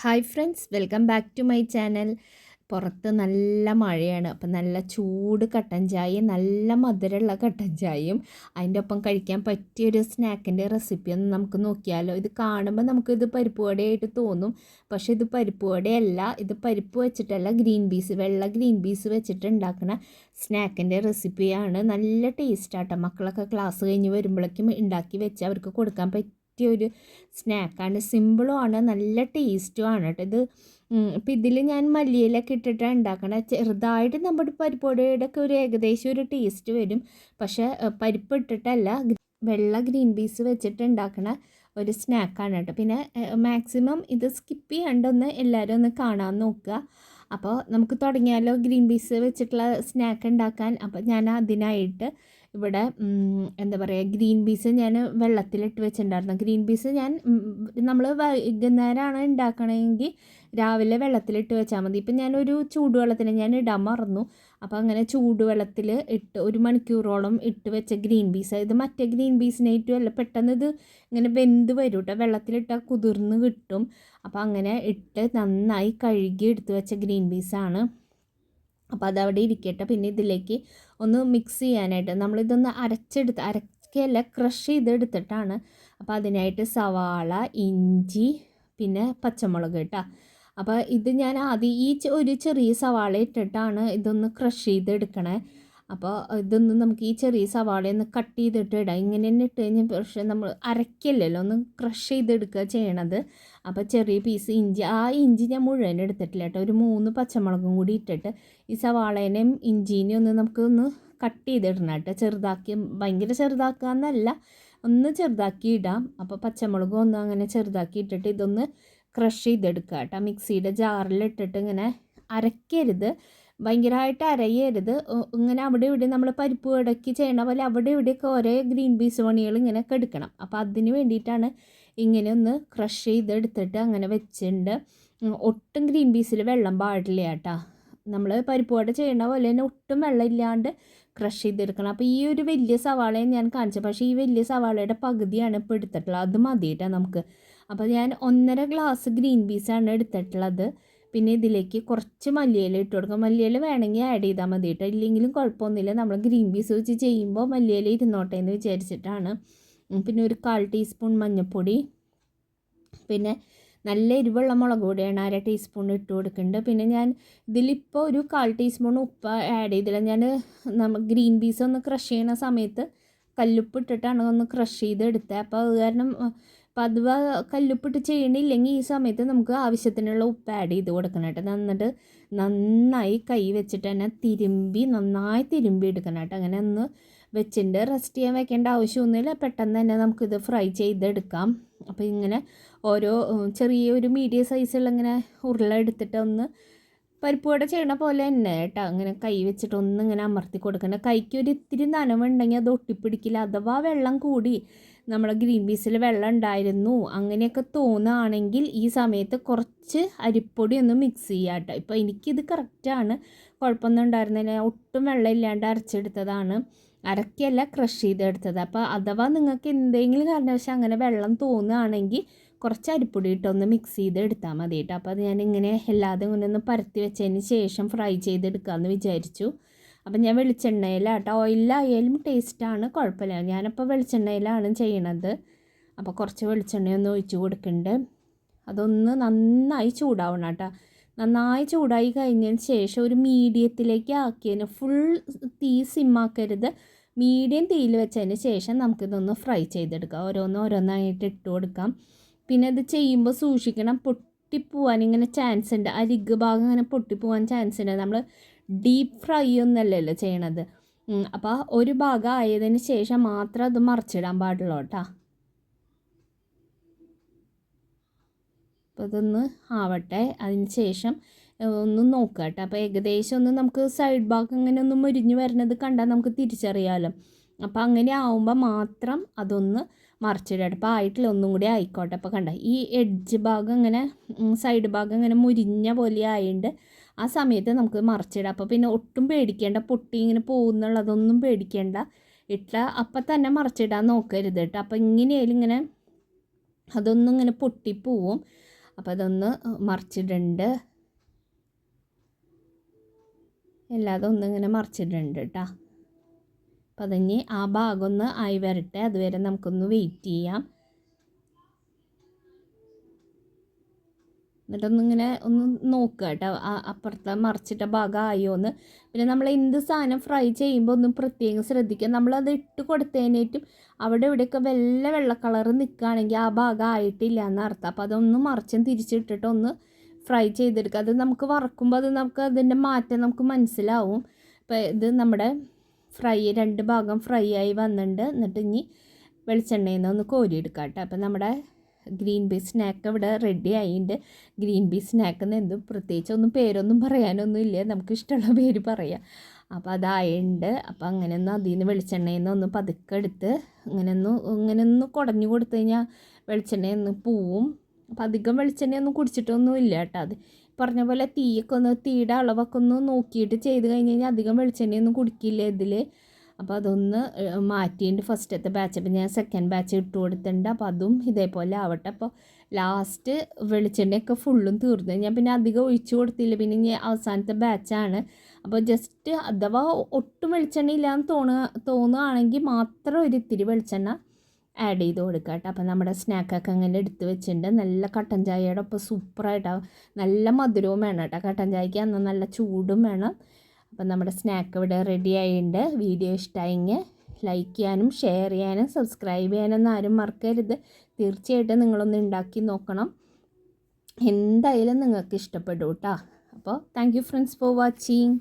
Hi friends welcome back to my channel പുറത്ത് നല്ല മഴയാണ്. അപ്പം നല്ല ചൂട് കട്ടൻ ചായയും നല്ല മധുരമുള്ള കട്ടൻ ചായയും അതിന്റെ ഒപ്പം കഴിക്കാൻ പറ്റിയൊരു സ്നാക്കിന്റെ റെസിപ്പി ഒന്ന് നമുക്ക് നോക്കിയാലോ. ഇത് കാണുമ്പോൾ നമുക്കിത് പരിപ്പ് വടയായിട്ട് തോന്നും. പക്ഷേ ഇത് പരിപ്പ് വടയല്ല ഇത് പരിപ്പ് വെച്ചിട്ടല്ല ഗ്രീൻ പീസ് വെള്ള ഗ്രീൻ പീസ് വെച്ചിട്ട് ഉണ്ടാക്കുന്ന സ്നാക്കിന്റെ റെസിപ്പിയാണ് നല്ല ടേസ്റ്റാട്ടോ മക്കളൊക്കെ ക്ലാസ് കഴിഞ്ഞ് വരുമ്പോഴേക്കും ഉണ്ടാക്കി വെച്ച് അവർക്ക് കൊടുക്കാൻ പറ്റും പറ്റിയ ഒരു സ്നാക്കാണ് സിമ്പിളും ആണ്. നല്ല ടേസ്റ്റും ആണ് കേട്ടോ ഇത്. ഇപ്പം ഇതിൽ ഞാൻ മല്ലിയിലൊക്കെ ഇട്ടിട്ടാണ് ഉണ്ടാക്കണത് ചെറുതായിട്ട് നമ്മുടെ പരിപ്പൊടിയുടെ ഒക്കെ ഒരു ഏകദേശം ഒരു ടേസ്റ്റ് വരും. പക്ഷേ പരിപ്പ് ഇട്ടിട്ടല്ല വെള്ള ഗ്രീൻ പീസ് വെച്ചിട്ട് ഉണ്ടാക്കണ ഒരു സ്നാക്കാണ് കേട്ടോ പിന്നെ മാക്സിമം ഇത് സ്കിപ്പ് ചെയ്യാണ്ടൊന്ന് എല്ലാവരും ഒന്ന് കാണാൻ നോക്കുക അപ്പോൾ നമുക്ക് തുടങ്ങിയാലോ ഗ്രീൻ പീസ് വെച്ചിട്ടുള്ള സ്നാക്ക് ഉണ്ടാക്കാൻ അപ്പോൾ ഞാൻ അതിനായിട്ട് ഇവിടെ എന്താ പറയുക ഗ്രീൻ പീസ് ഞാൻ വെള്ളത്തിലിട്ട് വെച്ചിട്ടുണ്ടായിരുന്നു. ഗ്രീൻ പീസ് ഞാൻ നമ്മൾ വൈകുന്നേരമാണ് ഉണ്ടാക്കണമെങ്കിൽ രാവിലെ വെള്ളത്തിലിട്ട് വെച്ചാൽ മതി. ഇപ്പം ഞാനൊരു ചൂടുവെള്ളത്തിന് ഞാൻ ഇടാൻ മറന്നു. അപ്പോൾ അങ്ങനെ ചൂടുവെള്ളത്തിൽ ഇട്ട് ഒരു മണിക്കൂറോളം ഇട്ട് വെച്ച ഗ്രീൻ പീസ്. ഇത് മറ്റേ ഗ്രീൻ പീസിനേറ്റും അല്ല പെട്ടെന്ന് ഇത് ഇങ്ങനെ വെന്ത് വരും കേട്ടോ വെള്ളത്തിലിട്ടാൽ കുതിർന്ന് കിട്ടും. അപ്പോൾ അങ്ങനെ ഇട്ട് നന്നായി കഴുകി എടുത്ത് വെച്ച ഗ്രീൻ പീസാണ്. അപ്പോൾ അതവിടെ ഇരിക്കട്ടെ. പിന്നെ ഇതിലേക്ക് ഒന്ന് മിക്സ് ചെയ്യാനായിട്ട് നമ്മളിതൊന്ന് അരച്ചെടുത്ത് അരക്കല്ല ക്രഷ് ചെയ്തെടുത്തിട്ടാണ് അപ്പോൾ അതിനായിട്ട് സവാള ഇഞ്ചി പിന്നെ പച്ചമുളക് കേട്ടോ അപ്പോൾ ഇത് ഞാൻ ആദ്യം ഈ ഒരു ചെറിയ സവാള ഇട്ടിട്ടാണ് ഇതൊന്ന് ക്രഷ് ചെയ്തെടുക്കണേ. അപ്പോൾ ഇതൊന്ന് നമുക്ക് ഈ ചെറിയ സവാളയൊന്ന് കട്ട് ചെയ്തിട്ട് ഇടാം. ഇങ്ങനെ തന്നെ ഇട്ട് കഴിഞ്ഞാൽ പക്ഷേ നമ്മൾ അരയ്ക്കല്ലല്ലോ ഒന്ന് ക്രഷ് ചെയ്തെടുക്കുക ചെയ്യണത്. അപ്പോൾ ചെറിയ പീസ് ഇഞ്ചി ആ ഇഞ്ചി ഞാൻ മുഴുവൻ എടുത്തിട്ടില്ല കേട്ടോ. ഒരു മൂന്ന് പച്ചമുളകും കൂടി ഇട്ടിട്ട് ഈ സവാളേനെയും ഇഞ്ചീനെയും ഒന്ന് നമുക്കൊന്ന് കട്ട് ചെയ്തിടണം കേട്ടോ. ചെറുതാക്കി ഭയങ്കര ചെറുതാക്കുക എന്നല്ല ഒന്ന് ചെറുതാക്കി ഇടാം. അപ്പോൾ പച്ചമുളകും ഒന്ന് അങ്ങനെ ചെറുതാക്കി ഇട്ടിട്ട് ഇതൊന്ന് ക്രഷ് ചെയ്തെടുക്കുക കേട്ടോ. മിക്സിയുടെ ജാറിലിട്ടിട്ട് ഇങ്ങനെ അരയ്ക്കരുത് ഭയങ്കരമായിട്ട് അരയരുത്. ഇങ്ങനെ അവിടെ ഇവിടെ നമ്മൾ പരിപ്പ് ഇടയ്ക്ക് ചെയ്യണ പോലെ അവിടെ ഇവിടെയൊക്കെ ഓരോ ഗ്രീൻ പീസ് പണികൾ ഇങ്ങനെ എടുക്കണം. അപ്പോൾ അതിന് വേണ്ടിയിട്ടാണ് ഇങ്ങനെ ഒന്ന് ക്രഷ് ചെയ്തെടുത്തിട്ട് അങ്ങനെ വെച്ചിട്ടുണ്ട്. ഒട്ടും ഗ്രീൻ പീസിൽ വെള്ളം പാടില്ല കേട്ടോ. നമ്മൾ പരിപ്പ് വട ചെയ്യണ പോലെ തന്നെ ഒട്ടും വെള്ളം ഇല്ലാണ്ട് ക്രഷ് ചെയ്തെടുക്കണം. അപ്പോൾ ഈ ഒരു വലിയ സവാളയും ഞാൻ കാണിച്ചത് പക്ഷേ ഈ വലിയ സവാളയുടെ പകുതിയാണ് ഇപ്പോൾ എടുത്തിട്ടുള്ളത്. അത് മതി കേട്ടോ നമുക്ക്. അപ്പോൾ ഞാൻ ഒന്നര ഗ്ലാസ് ഗ്രീൻ പീസാണ് എടുത്തിട്ടുള്ളത്. പിന്നെ ഇതിലേക്ക് കുറച്ച് മല്ലിയില ഇട്ട് കൊടുക്കുക. മല്ലിയില വേണമെങ്കിൽ ആഡ് ചെയ്താൽ മതി കേട്ടോ. ഇല്ലെങ്കിലും കുഴപ്പമൊന്നുമില്ല. നമ്മൾ ഗ്രീൻ പീസ് വെച്ച് ചെയ്യുമ്പോൾ മല്ലിയില ഇരുന്നോട്ടെ എന്ന് വിചാരിച്ചിട്ടാണ്. പിന്നെ ഒരു കാൽ ടീസ്പൂൺ മഞ്ഞൾപ്പൊടി. പിന്നെ നല്ല എരിവുള്ള മുളക് പൊടിയാണ് അര ടീസ്പൂൺ ഇട്ട് കൊടുക്കുന്നുണ്ട് പിന്നെ ഞാൻ ഇതിലിപ്പോൾ ഒരു കാൽ ടീസ്പൂൺ ഉപ്പ് ആഡ് ചെയ്തില്ല. ഞാൻ നമ്മൾ ഗ്രീൻ പീസ് ഒന്ന് ക്രഷ് ചെയ്യുന്ന സമയത്ത് കല്ലുപ്പ് ഇട്ടിട്ടാണ് ഒന്ന് ക്രഷ് ചെയ്ത് എടുത്തത്. അപ്പോൾ അത് കാരണം അപ്പം അഥവാ കല്ലുപ്പിട്ട് ചെയ്യണില്ലെങ്കിൽ ഈ സമയത്ത് നമുക്ക് ആവശ്യത്തിനുള്ള ഉപ്പ് ആഡ് ചെയ്ത് കൊടുക്കണം കേട്ടോ. എന്നിട്ട് നന്നായി കൈ വെച്ചിട്ട് തന്നെ തിരുമ്പി നന്നായി തിരുമ്പി എടുക്കണം കേട്ടോ. അങ്ങനെ ഒന്ന് വെച്ചിട്ട് റെസ്റ്റ് ചെയ്യാൻ വെക്കേണ്ട ആവശ്യമൊന്നുമില്ല. പെട്ടെന്ന് തന്നെ നമുക്കിത് ഫ്രൈ ചെയ്തെടുക്കാം. അപ്പോൾ ഇങ്ങനെ ഓരോ ചെറിയ ഒരു മീഡിയം സൈസുള്ള ഇങ്ങനെ ഉരുള എടുത്തിട്ട് ഒന്ന് പരിപ്പ് വട ചെയ്യണ പോലെ തന്നെ കേട്ടോ. അങ്ങനെ കൈ വെച്ചിട്ട് ഒന്ന് ഇങ്ങനെ അമർത്തി കൊടുക്കണം. കൈക്ക് ഒരു ഇത്തിരി നനവുണ്ടെങ്കിൽ അത് ഒട്ടിപ്പിടിക്കില്ല. അഥവാ വെള്ളം കൂടി നമ്മുടെ ഗ്രീൻ പീസിൽ വെള്ളം ഉണ്ടായിരുന്നു. അങ്ങനെയൊക്കെ തോന്നുകയാണെങ്കിൽ ഈ സമയത്ത് കുറച്ച് അരിപ്പൊടി ഒന്ന് മിക്സ് ചെയ്യുക കേട്ടോ. ഇപ്പോൾ എനിക്കിത് കറക്റ്റാണ് കുഴപ്പമൊന്നും ഉണ്ടായിരുന്നില്ല. ഒട്ടും വെള്ളം ഇല്ലാണ്ട് അരച്ചെടുത്തതാണ്. അരക്കല്ല ക്രഷ് ചെയ്തെടുത്തത്. അപ്പോൾ അഥവാ നിങ്ങൾക്ക് എന്തെങ്കിലും കാരണവശം അങ്ങനെ വെള്ളം തോന്നുകയാണെങ്കിൽ കുറച്ച് അരിപ്പൊടി ഇട്ടൊന്ന് മിക്സ് ചെയ്ത് എടുത്താൽ മതി കേട്ടോ. അപ്പോൾ അത് ഞാൻ ഇങ്ങനെ എല്ലാതും ഇങ്ങനെ ഒന്ന് പരത്തി വെച്ചതിന് ശേഷം ഫ്രൈ ചെയ്തെടുക്കാമെന്ന് വിചാരിച്ചു. അപ്പം ഞാൻ വെളിച്ചെണ്ണയിലാട്ടോ. ഓയിലായാലും ടേസ്റ്റാണ് കുഴപ്പമില്ല. ഞാനപ്പോൾ വെളിച്ചെണ്ണയിലാണ് ചെയ്യണത്. അപ്പോൾ കുറച്ച് വെളിച്ചെണ്ണയൊന്ന് ഒഴിച്ച് കൊടുക്കുന്നുണ്ട്. അതൊന്ന് നന്നായി ചൂടാവണം കേട്ടോ. നന്നായി ചൂടായി കഴിഞ്ഞതിന് ശേഷം ഒരു മീഡിയത്തിലേക്ക് ആക്കിയതിന് ഫുൾ തീ സിമ്മാക്കരുത് മീഡിയം തീയിൽ വെച്ചതിന് ശേഷം നമുക്കിതൊന്ന് ഫ്രൈ ചെയ്തെടുക്കാം. ഓരോന്ന് ഓരോന്നായിട്ട് ഇട്ട് കൊടുക്കാം. പിന്നെ ഇത് ചെയ്യുമ്പോൾ സൂക്ഷിക്കണം പൊട്ടിപ്പോവാൻ ഇങ്ങനെ ചാൻസ് ഉണ്ട്. അരിക് ഭാഗം ഇങ്ങനെ പൊട്ടിപ്പോവാൻ ചാൻസ് ഉണ്ട്. നമ്മൾ ഡീപ്പ് ഫ്രൈ ഒന്നല്ലല്ലോ ചെയ്യണത്. അപ്പോൾ ഒരു ഭാഗം ആയതിന് ശേഷം മാത്രം അത് മറിച്ചിടാൻ പാടുള്ളൂ കേട്ടോ. അപ്പോൾ ഇതൊന്ന് ആവട്ടെ. അതിന് ശേഷം ഒന്ന് നോക്കുക കേട്ടോ. അപ്പോൾ ഏകദേശം ഒന്ന് നമുക്ക് സൈഡ് ഭാഗം അങ്ങനെ ഒന്ന് മുരിഞ്ഞ് വരുന്നത് കണ്ടാൽ നമുക്ക് തിരിച്ചറിയാമല്ലോ അപ്പോൾ അങ്ങനെ ആവുമ്പോൾ മാത്രം അതൊന്ന് മറിച്ചിടട്ടെ. അപ്പോൾ ആയിട്ടില്ല ഒന്നും കൂടി ആയിക്കോട്ടെ. അപ്പോൾ കണ്ട ഈ എഡ്ജ് ഭാഗം ഇങ്ങനെ സൈഡ് ഭാഗം ഇങ്ങനെ മുരിഞ്ഞ പോലെ ആയതുകൊണ്ട് ആ സമയത്ത് നമുക്ക് മറിച്ചിടാം. അപ്പോൾ പിന്നെ ഒട്ടും പേടിക്കേണ്ട പൊട്ടി ഇങ്ങനെ പോകുന്നുള്ളതൊന്നും പേടിക്കേണ്ട. ഇട്ട അപ്പം തന്നെ മറിച്ചിടാൻ നോക്കരുത് കേട്ടോ അപ്പോൾ ഇങ്ങനെയായാലും ഇങ്ങനെ അതൊന്നും ഇങ്ങനെ പൊട്ടിപ്പോവും. അപ്പോൾ അതൊന്ന് മറിച്ചിടുന്നുണ്ട് എല്ലാതും ഒന്നിങ്ങനെ മറിച്ചിടുന്നുണ്ട് കേട്ടോ അപ്പം അതിന് ആ ഭാഗമൊന്ന് ആയി വരട്ടെ. അതുവരെ നമുക്കൊന്ന് വെയിറ്റ് ചെയ്യാം. എന്നിട്ടൊന്നിങ്ങനെ ഒന്ന് നോക്കുക കേട്ടോ. അപ്പുറത്തെ മറിച്ചിട്ട ഭാഗം ആയോ എന്ന് പിന്നെ നമ്മൾ എന്ത് സാധനം ഫ്രൈ ചെയ്യുമ്പോൾ ഒന്നും പ്രത്യേകം ശ്രദ്ധിക്കുക. നമ്മളത് ഇട്ട് കൊടുത്തതിനേറ്റും അവിടെ ഇവിടെയൊക്കെ വല്ല വെള്ള കളർ നിൽക്കുകയാണെങ്കിൽ ആ ഭാഗം ആയിട്ടില്ല എന്നർത്ഥം. അപ്പോൾ അതൊന്ന് മറിച്ചും തിരിച്ചിട്ടിട്ട് ഒന്ന് ഫ്രൈ ചെയ്തെടുക്കുക. അത് നമുക്ക് വറക്കുമ്പോൾ അത് നമുക്ക് അതിന്റെ മാറ്റം നമുക്ക് മനസ്സിലാവും. ഇപ്പോൾ ഇത് നമ്മുടെ ഫ്രൈ രണ്ട് ഭാഗം ഫ്രൈ ആയി വന്നിട്ടുണ്ട്. എന്നിട്ട് ഇനി വെളിച്ചെണ്ണയിൽ നിന്ന് ഒന്ന് കോരിയെടുക്കാം കേട്ടോ. അപ്പം നമ്മുടെ ഗ്രീൻ പീ സ്നാക്ക് ഇവിടെ റെഡി ആയിട്ടുണ്ട് ഗ്രീൻ പീ സ്നാക്ക് എന്ന് എന്തും പ്രത്യേകിച്ച് ഒന്നും പേരൊന്നും പറയാനൊന്നും ഇല്ല. നമുക്ക് ഇഷ്ടമുള്ള പേര് പറയാം. അപ്പോൾ അതായുണ്ട്. അപ്പോൾ അങ്ങനെ ഒന്ന് അതിൽ നിന്ന് വെളിച്ചെണ്ണയിൽ നിന്ന് ഒന്ന് പതുക്കെ എടുത്ത് ഇങ്ങനെ ഒന്ന് ഇങ്ങനെ ഒന്ന് കുടഞ്ഞു കൊടുത്തു കഴിഞ്ഞാൽ വെളിച്ചെണ്ണയിൽ നിന്ന് പോവും. അപ്പം അധികം വെളിച്ചെണ്ണയൊന്നും കുടിച്ചിട്ടൊന്നും ഇല്ല കേട്ടോ അത്. പറഞ്ഞ പോലെ തീയൊക്കെ ഒന്ന് തീയുടെ അളവൊക്കെ ഒന്ന് നോക്കിയിട്ട് ചെയ്ത് കഴിഞ്ഞ് കഴിഞ്ഞാൽ അധികം വെളിച്ചെണ്ണയൊന്നും കുടിക്കില്ല ഇതിൽ അപ്പോൾ അതൊന്ന് മാറ്റിയിട്ട് ഫസ്റ്റത്തെ ബാച്ച് അപ്പോൾ ഞാൻ സെക്കൻഡ് ബാച്ച് ഇട്ട് കൊടുത്തിട്ടുണ്ട് അപ്പോൾ അതും ഇതേപോലെ ആവട്ടെ. അപ്പോൾ ലാസ്റ്റ് വെളിച്ചെണ്ണയൊക്കെ ഫുള്ളും തീർന്നു. ഞാൻ പിന്നെ അധികം ഒഴിച്ചു കൊടുത്തില്ല. പിന്നെ ഞാൻ അവസാനത്തെ ബാച്ചാണ് അപ്പോൾ ജസ്റ്റ് അഥവാ ഒട്ടും വെളിച്ചെണ്ണ ഇല്ലാന്ന് തോന്നുക തോന്നുകയാണെങ്കിൽ മാത്രം ഒരു ഇത്തിരി വെളിച്ചെണ്ണ ആഡ് ചെയ്ത് കൊടുക്കുക കേട്ടോ അപ്പോൾ നമ്മുടെ സ്നാക്കൊക്കെ അങ്ങനെ എടുത്ത് വെച്ചിട്ടുണ്ട് നല്ല കട്ടൻ ചായയുടെ ഒപ്പം സൂപ്പറായിട്ടാവും നല്ല മധുരവും വേണം കേട്ടോ കട്ടൻ ചായക്ക് അന്ന് നല്ല ചൂടും വേണം. അപ്പം നമ്മുടെ സ്നാക്ക് ഇവിടെ റെഡി ആയിട്ടുണ്ട്. വീഡിയോ ഇഷ്ടമായെങ്കിൽ ലൈക്ക് ചെയ്യാനും ഷെയർ ചെയ്യാനും സബ്സ്ക്രൈബ് ചെയ്യാനൊന്നും ആരും മറക്കരുത്. തീർച്ചയായിട്ടും നിങ്ങളൊന്ന് ഉണ്ടാക്കി നോക്കണം. എന്തായാലും നിങ്ങൾക്ക് ഇഷ്ടപ്പെടും കേട്ടോ. അപ്പോൾ thank you friends for watching